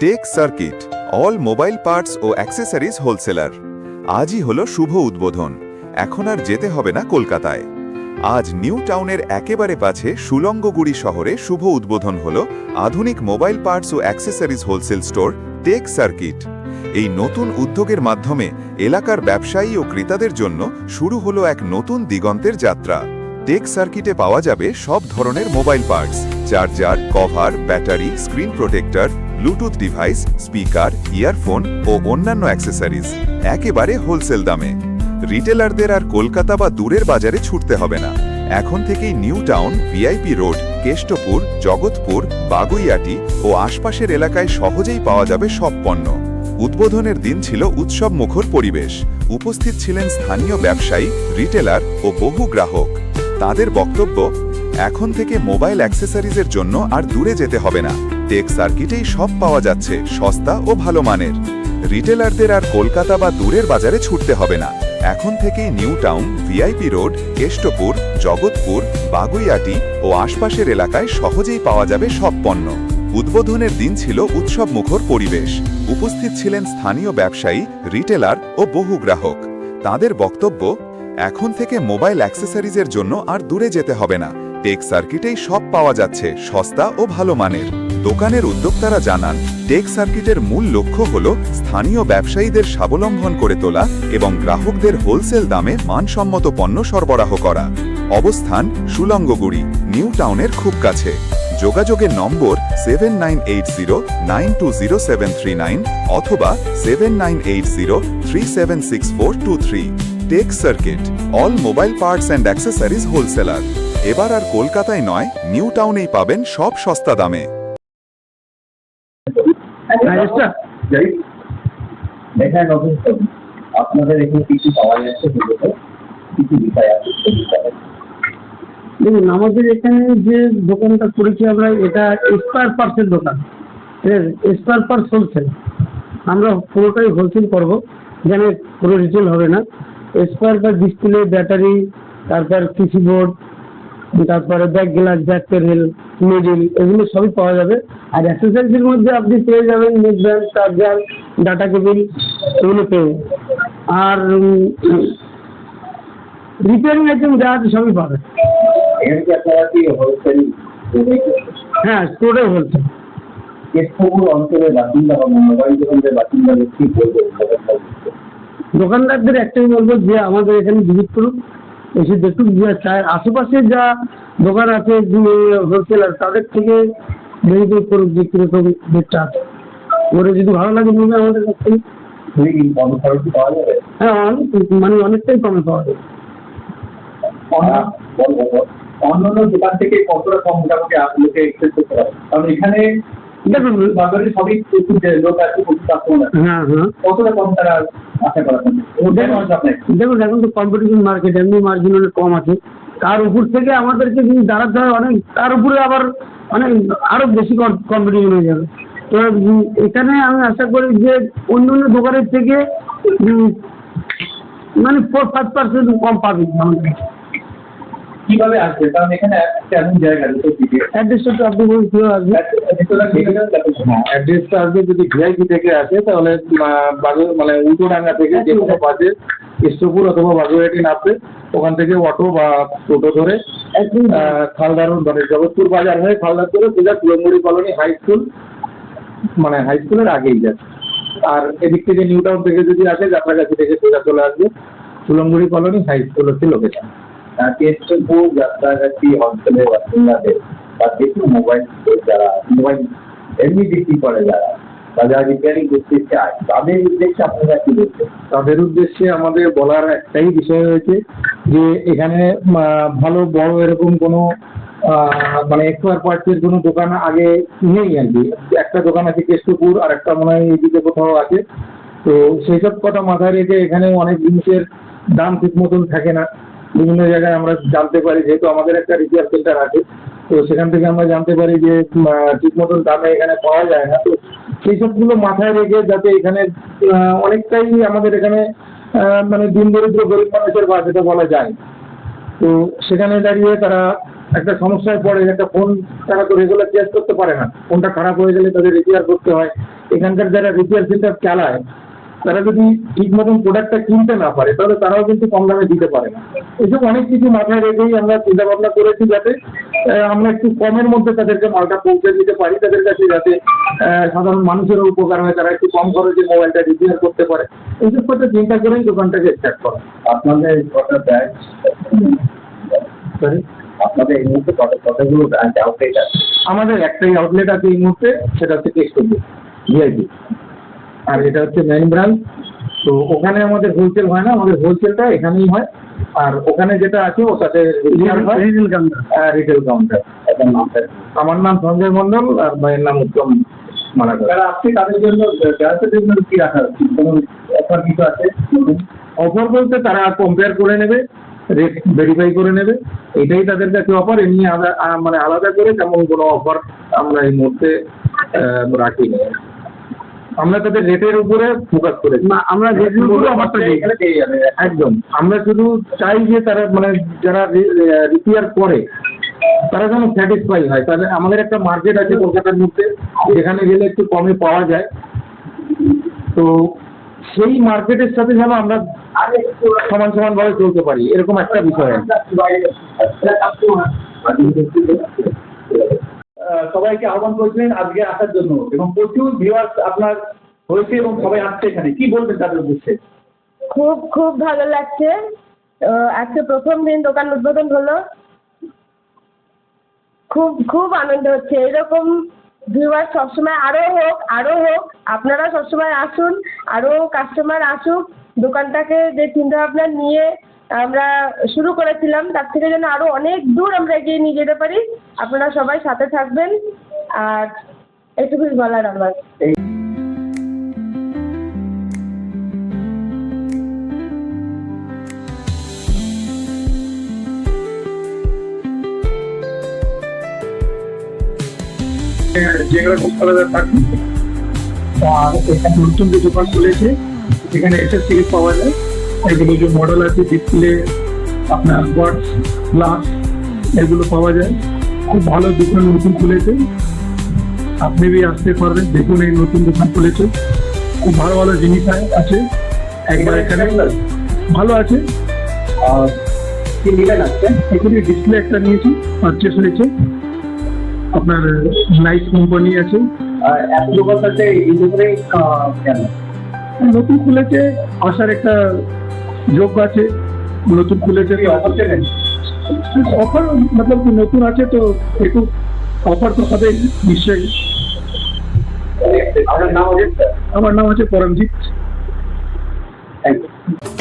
Tech circuit all mobile parts ও accessories wholesaler আজই হলো শুভ উদ্বোধন। এখন আর যেতে হবে না কলকাতায়। আজ নিউ টাউনের একেবারে পাছে সুলঙ্গগুড়ি শহরে শুভ উদ্বোধন হল আধুনিক মোবাইল পার্টস ও accessories wholesale store tech circuit এই নতুন উদ্যোগের মাধ্যমে এলাকার ব্যবসায়ী ও ক্রেতাদের জন্য শুরু হলো এক নতুন দিগন্তের যাত্রা। টেক সার্কিটে পাওয়া যাবে সব ধরনের mobile parts charger cover battery screen protector bluetooth device, speaker, earphone ও অন্যান্য অ্যাক্সেসরিজ, একেবারে হোলসেল দামে। রিটেলারদের আর কলকাতা বা দূরের বাজারে ছুটতে হবে না। এখন থেকেই New Town, VIP road, Kestopur, Jagatpur Baguiati ও আশপাশের এলাকায় সহজেই পাওয়া যাবে সব পণ্য। উদ্বোধনের দিন ছিল উৎসব মুখর পরিবেশ। উপস্থিত ছিলেন স্থানীয় ব্যবসায়ী, রিটেলার ও বহু গ্রাহক। তাদের বক্তব্য, এখন থেকে মোবাইল অ্যাক্সেসরিজের জন্য আর দূরে যেতে হবে না। টেক সার্কিটেই সব পাওয়া যাচ্ছে সস্তা ও ভালো মানের। রিটেলারদের আর কলকাতা বা দূরের বাজারে ছুটতে হবে না। এখন থেকেই New Town, VIP road, Kestopur, Jagatpur Baguiati ও আশপাশের এলাকায় সহজেই পাওয়া যাবে সব পণ্য। উদ্বোধনের দিন ছিল উৎসব মুখর পরিবেশ। উপস্থিত ছিলেন স্থানীয় ব্যবসায়ী, রিটেলার ও বহু গ্রাহক। তাদের বক্তব্য, এখন থেকে মোবাইল অ্যাক্সেসরিজের জন্য আর দূরে যেতে হবে না। টেক সার্কিটেই সব পাওয়া যাচ্ছে সস্তা ও ভালো মানের। দোকানের উদ্যোক্তারা জানান, টেক সার্কিটের মূল লক্ষ্য হল স্থানীয় ব্যবসায়ীদের স্বাবলম্বন করে তোলা এবং গ্রাহকদের হোলসেল দামে মানসম্মত পণ্য সরবরাহ করা। অবস্থান সুলঙ্গগুড়ি, নিউ টাউনের খুব কাছে। যোগাযোগের নম্বর seven nine eight zero nine two zero seven three nine অথবা seven nine eight zero three seven six four two three. Tech circuit, all mobile parts and accessories wholesaler. এবার আর কলকাতায় নয়, নিউ টাউনেই পাবেন সব সস্তা দামে। রাজেশটা যাই। দেখা নতুন আপনাদের এখানে কি কি পাওয়া যাচ্ছে মূলত কি কি বিষয় আছে দেখুন আমাদের এখানে যে দোকানটা করেছি আমরা এটা স্কোয়ার পার্টসের দোকান। স্কোয়ার পার্টস হোলসেল আমরা পুরোটাই হোলসেল করব। যেন পুরো রিটেল হবে না। স্কোয়ার পার্ট ডিসপ্লে ব্যাটারি তারপর পিসি বোর্ড তারপরে back glass back panel middle এগুলো সবই পাওয়া যাবে। আর অ্যাক্সেসরিজের মধ্যে আপনি পেয়ে যাবেন net band charger data cable এগুলো পেয়ে। আর রিপেয়ারিং আইটেম যা আছে সবই পাবেন। হ্যাঁ স্টোরে হোলসেল অঞ্চলের বাসিন্দা বা মোবাইল দোকানের বাসিন্দাদের কি বলব? দোকানদারদের একটাই বলব যে আমাদের এখানে ভিজিট করুন। এসে দেখুন যে চায় আশেপাশে যা দোকান আছে হোলসেলার তাদের থেকে ভেরিফাই করুন যে কীরকম রেটটা আছে। ওরে যদি ভালো লাগে নেবে আমাদের কাছ থেকে। হ্যাঁ অনেক মানে অনেকটাই কমে পাওয়া যাবে। অন্যান্য দোকান থেকে কতটা কম মোটামুটি লোকে এক্সেস করতে পারে? কারণ এখানে দেখুন বাজারে সবই লোক আছে হ্যাঁ হ্যাঁ। কতটা কম তারা আশা করা দেখুন এখন তো কম্পিটিশন মার্কেট এমনি মার্জিন অনেক কম আছে। তার উপর থেকে আমাদেরকে যদি দাঁড়াতে হয় অনেক তার উপরে আবার অনেক আরও বেশি কম্পিটিশন হয়ে যাবে। তো এখানে আমি আশা করি যে অন্য অন্য দোকানের থেকে মানে ফোর ফাইভ পার্সেন্ট কম পাবে আমাদের। কীভাবে আসবে? কারণ এখানে একটা এমন জায়গা দুটো দিকে অ্যাড্রেসটা তো আপনি বলুন কীভাবে আসবে অ্যাড্রেসটা আসবে যদি ভিআইপি থেকে আসে তাহলে মানে উল্টোডাঙ্গা থেকে যে কোনো বাসে কৃষ্ণপুর অথবা বাগুয়াটি নামবে ওখান থেকে অটো বা টোটো ধরে আহ, খালদার মানে জগৎপুর বাজার হয়ে খালদার করে সোজা কুলমুড়ি কলোনি হাই স্কুল মানে হাই স্কুলের আগেই যাচ্ছে আর এদিক থেকে নিউ টাউন থেকে যদি আসে যাত্রা যাত্রাগাছি থেকে সোজা চলে আসবে কুলমুড়ি কলোনি হাই স্কুল হচ্ছে লোকেশন কেষ্টপুর যাত্রাগাছি অঞ্চলের বাসিন্দাদের বা যে মোবাইল যারা মোবাইল এমনি বিক্রি করে যারা যারা রিপেয়ারিং করতে চায় তাদের উদ্দেশ্যে আপনারা কি বলছেন? তাদের উদ্দেশ্যে আমাদের বলার একটাই বিষয় হয়েছে যে, এখানে ভালো, বড় এরকম কোনো মানে এক্সপায়ার পার্টসের কোনো দোকান আগে নেই আর কি। একটা দোকান আছে কেষ্টপুর আর একটা মনে হয় এদিকে কোথাও আছে। তো সেই সব কথা মাথায় রেখে এখানে অনেক জিনিসের দাম ঠিক মতন থাকে না। বিভিন্ন জায়গায় আমরা জানতে পারি, যেহেতু আমাদের একটা রিপেয়ার সেন্টার আছে, তো সেখান থেকে আমরা জানতে পারি যে ঠিক মতন দামে এখানে পাওয়া যায় না। তো সেই সবগুলো মাথায় রেখে যাতে এখানে অনেকটাই আমাদের এখানে মানে দিন দরিদ্র গরিব মানুষের বা এটা বলা যায়। তো সেখানে দাঁড়িয়ে তারা একটা সমস্যায় পড়ে, একটা ফোন তারা তো রেগুলার চেঞ্জ করতে পারে না। ফোনটা খারাপ হয়ে গেলে তাদের রিপেয়ার করতে হয়। এখানকার যারা রিপেয়ার সেন্টার চালায় তারা যদি ঠিক মতন প্রোডাক্টটা কিনতে না পারে তাহলে তারাও কিন্তু কম দামে দিতে পারে না। এসব অনেক কিছু মাথায় রেখেই আমরা চিন্তা ভাবনা করেছি যাতে আমরা একটু কমের মধ্যে তাদেরকে মালটা পৌঁছে দিতে পারি তাদের কাছে যাতে সাধারণ মানুষেরও উপকার হয় তারা একটু কম খরচে মোবাইলটা রিপেয়ার করতে পারে। এইসব কথা চিন্তা করেই দোকানটাকে স্টার্ট করা। আপনাদের কটা ব্যাচ সরি আপনাদের এই মুহূর্তে কত কতগুলো ব্রাঞ্চ আউটলেট আছে। আমাদের একটাই আউটলেট আছে এই মুহূর্তে সেটা হচ্ছে টেক্সটাইল ভিআইপি আর এটা হচ্ছে মেইন ব্রাঞ্চ তো ওখানে আমাদের হোলসেল হয় না আমাদের হোলসেলটা এখানেই হয়। আর ওখানে যেটা আছে ওটাতে রিটেল কাউন্টার রিটেল কাউন্টার আমার নাম সঞ্জয় মন্ডল আর ভাইয়ের নাম উত্তম মালাকার। আসছে তাদের জন্য গ্রাহকের জন্য কি রাখা কোনো অফার কিছু আছে? অফার বলতে তারা কম্পেয়ার করে নেবে রেট ভেরিফাই করে নেবে। এটাই তাদের কাছে অফার এমনি আলাদা মানে আলাদা করে তেমন কোনো অফার আমরা এই মুহূর্তে আহ, রাখি না আমরা তাদের রেটের উপরে ফোকাস করেছি। না আমরা রেটের উপরে অফারটা দিই একদম। আমরা শুধু চাই যে তারা মানে যারা রিপেয়ার করে তারা যেন স্যাটিসফাই হয়। তাহলে আমাদের একটা মার্কেট আছে কলকাতার মধ্যে যেখানে গেলে একটু কমে পাওয়া যায়। তো সেই মার্কেটের সাথে যেন আমরা সমান সমান ভাবে চলতে পারি এরকম একটা বিষয় আছে। সবাইকে আহ্বান করছিলেন আজকে আসার জন্য। এবং প্রচুর ভিউয়ার্স আপনার হয়েছে এবং সবাই আসছে এখানে। কি বলবেন তাদের উদ্দেশ্যে? খুব খুব ভালো লাগছে। আজকে প্রথম দিন দোকান উদ্বোধন হলো। খুব খুব আনন্দ হচ্ছে। এরকম ভিউয়ার সবসময় আরও হোক আরও হোক, আপনারা সবসময় আসুন, আরও কাস্টমার আসুক, দোকানটাকে যে চিন্তা ভাবনা নিয়ে আমরা শুরু করেছিলাম, তার থেকে যেন আরও অনেক দূর আমরা এগিয়ে নিয়ে যেতে পারি। আপনারা সবাই সাথে থাকবেন। আর এইটুকুই বলার আমার। যেগুলো কলকাতা থাকি আর এখানে নতুন যে দোকান খুলেছে, এখানে এসএস সিরিজ পাওয়া যায়। এগুলো যে মডেল আছে ডিসপ্লে আপনার বটস গ্লাস এগুলো পাওয়া যায়। খুব ভালো দোকান নতুন খুলেছে। আপনি বি আসতে পারবেন দেখুন এই নতুন দোকান খুলেছে। খুব ভালো ভালো জিনিস আছে। একবার এখানে ভালো আছে। আর কি নিলেন আজকে? এখানে ডিসপ্লে একটা নিয়েছি পারচেস হয়েছে। আপনার নাইস কোম্পানি আছে। আর এত দোকান এই দোকানে নতুন খুলেছে আসার একটা যোগ্য আছে? নতুন খুলেছে অফার মতলব নতুন আছে তো একটু অফার তো হবে নিশ্চয়ই। আমার নাম আছে পরমজিৎ। Thank you